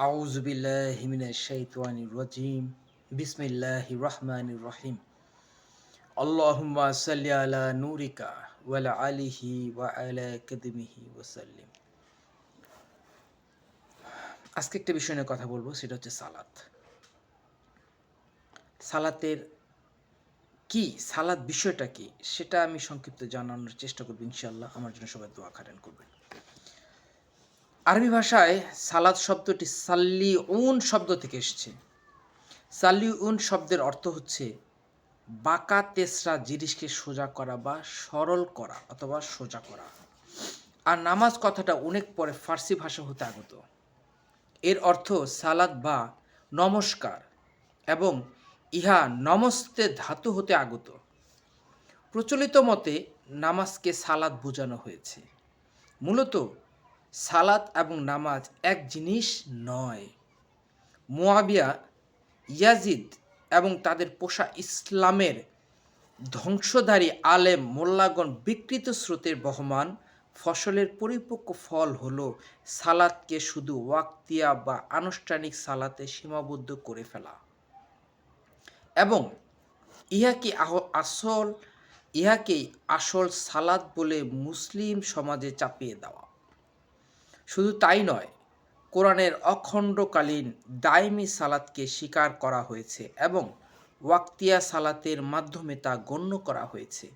আউজবিল্লাহিমিনাশাইতানিরাজিম বিসমিল্লাহি আজকে একটা বিষয় নিয়ে কথা বলব, সেটা হচ্ছে সালাত। সালাতের কি, সালাত বিষয়টা কি, সেটা আমি সংক্ষিপ্ত জানানোর চেষ্টা করব ইনশাল্লাহ আমার জন্য সবাই দোয়া খারেন করবেন। আরবি ভাষায় সালাদ শব্দটি সাল্লি উন শব্দ থেকে এসছে। সাল্লি উন শব্দের অর্থ হচ্ছে বাঁকা, তেসরা জিনিসকে সোজা করা বা সরল করা অথবা সোজা করা। আর নামাজ কথাটা অনেক পরে ফার্সি ভাষা হতে আগত। এর অর্থ সালাদ বা নমস্কার এবং ইহা নমস্তে ধাতু হতে আগত। প্রচলিত মতে নামাজকে সালাদ বোঝানো হয়েছে। মূলত সালাত এবং নামাজ এক জিনিস নয়। মোয়াবিয়া, ইয়াজিদ এবং তাদের পোষা ইসলামের ধ্বংসধারী আলেম মোল্লাগণ বিকৃত স্রোতের বহমান। ফসলের পরিপক্ক ফল হল সালাতকে শুধু ওয়াক্তিয়া বা আনুষ্ঠানিক সালাতে সীমাবদ্ধ করে ফেলা। এবং ইহাকে আসল ইহাকেই আসল সালাদ বলে মুসলিম সমাজে চাপিয়ে দেওয়া? শুধু তাই নয়, কোরআনের অখণ্ডকালীন দায়মি সালাতকে স্বীকার করা হয়েছে এবং ওয়াক্তিয়া সালাতের মাধ্যমে তা গণ্য করা হয়েছে।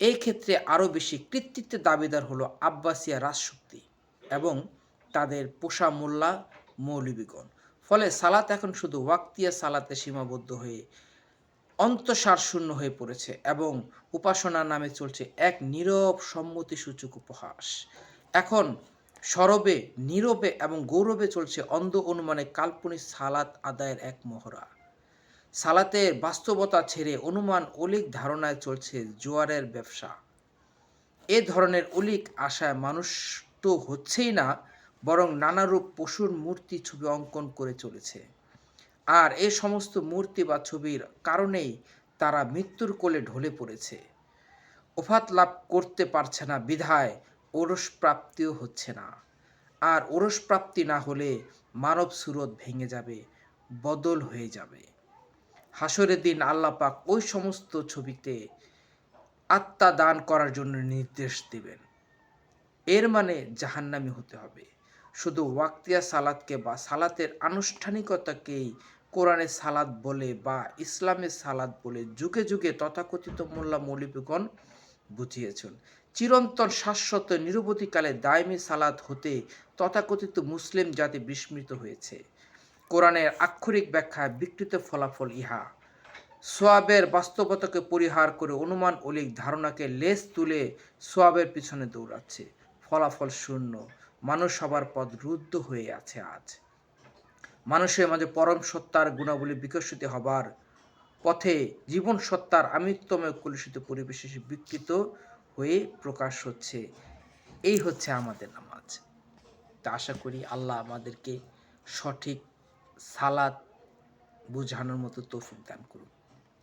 এই ক্ষেত্রে আরও বেশি কৃতিত্বের দাবিদার হলো আব্বাসিয়া রাজশক্তি এবং তাদের পোষা মোল্লা মৌলবীগণ ফলে সালাত এখন শুধু ওয়াক্তিয়া সালাতে সীমাবদ্ধ হয়ে অন্তঃসার শূন্য হয়ে পড়েছে এবং উপাসনার নামে চলছে এক নীরব সম্মতিসূচক উপহাস। এখন সরবে, নীরবে এবং গৌরবে চলছে অন্ধ অনুমানে কাল্পনিক সালাত আদায়ের এক মহড়া। সালাতের বাস্তবতা ছেড়ে অনুমান অলিক ধারণায় চলছে জোয়ারের ব্যবসা। এ ধরনের অলিক আশায় মানুষ তো হচ্ছেই না, বরং নানারূপ পশুর মূর্তি ছবি অঙ্কন করে চলেছে। আর এ সমস্ত মূর্তি বা ছবির কারণেই তারা মৃত্যুর কোলে ঢলে পড়েছে। ওফাত লাভ করতে পারছে না বিধায় ওরস প্রাপ্তিও হচ্ছে না। আর ওরস প্রাপ্তি না হলে মানব সুরত ভেঙে যাবে, বদল হয়ে যাবে। হাসরের দিন আল্লাপাক ওই সমস্ত ছবিতে আত্মা দান করার জন্য নির্দেশ দেবেন। এর মানে জাহান্নামি হতে হবে। শুধু ওয়াক্তিয়া সালাদকে বা সালাতের আনুষ্ঠানিকতাকেই কোরআনে সালাদ বলে বা ইসলামের সালাদ বলে যুগে যুগে তথাকথিত মোল্লা মৌলিবগণ বুঝিয়েছেন। চিরন্তন শাশ্বত নিরবধিকালে দায়মি সালাদ হতে তথাকথিত মুসলিম জাতি বিস্মৃত হয়েছে। কোরআনের আক্ষরিক ব্যাখ্যায় বিকৃত ফলাফল ইহা। সোয়াবের বাস্তবতাকে পরিহার করে অনুমান অলিক ধারণাকে লেস তুলে সোয়াবের পিছনে দৌড়াচ্ছে। ফলাফল শূন্য। মানুষ সবার পদ রুদ্ধ হয়ে আছে আজ। মানুষের মাঝে পরম সত্তার গুণাবলী বিকশিত হবার পথে জীবন সত্তার আমিত্বময় কলুষিত পরিবেশে বিকৃত। হয়ে প্রকাশ হচ্ছে। এই হচ্ছে আমাদের নামাজ। তা আশা করি আল্লাহ আমাদেরকে সঠিক সালাদ বোঝানোর মতো তৌফিক দান করুন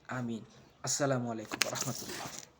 আমিন। আসসালামু আলাইকুম রহমতুল্লাহ।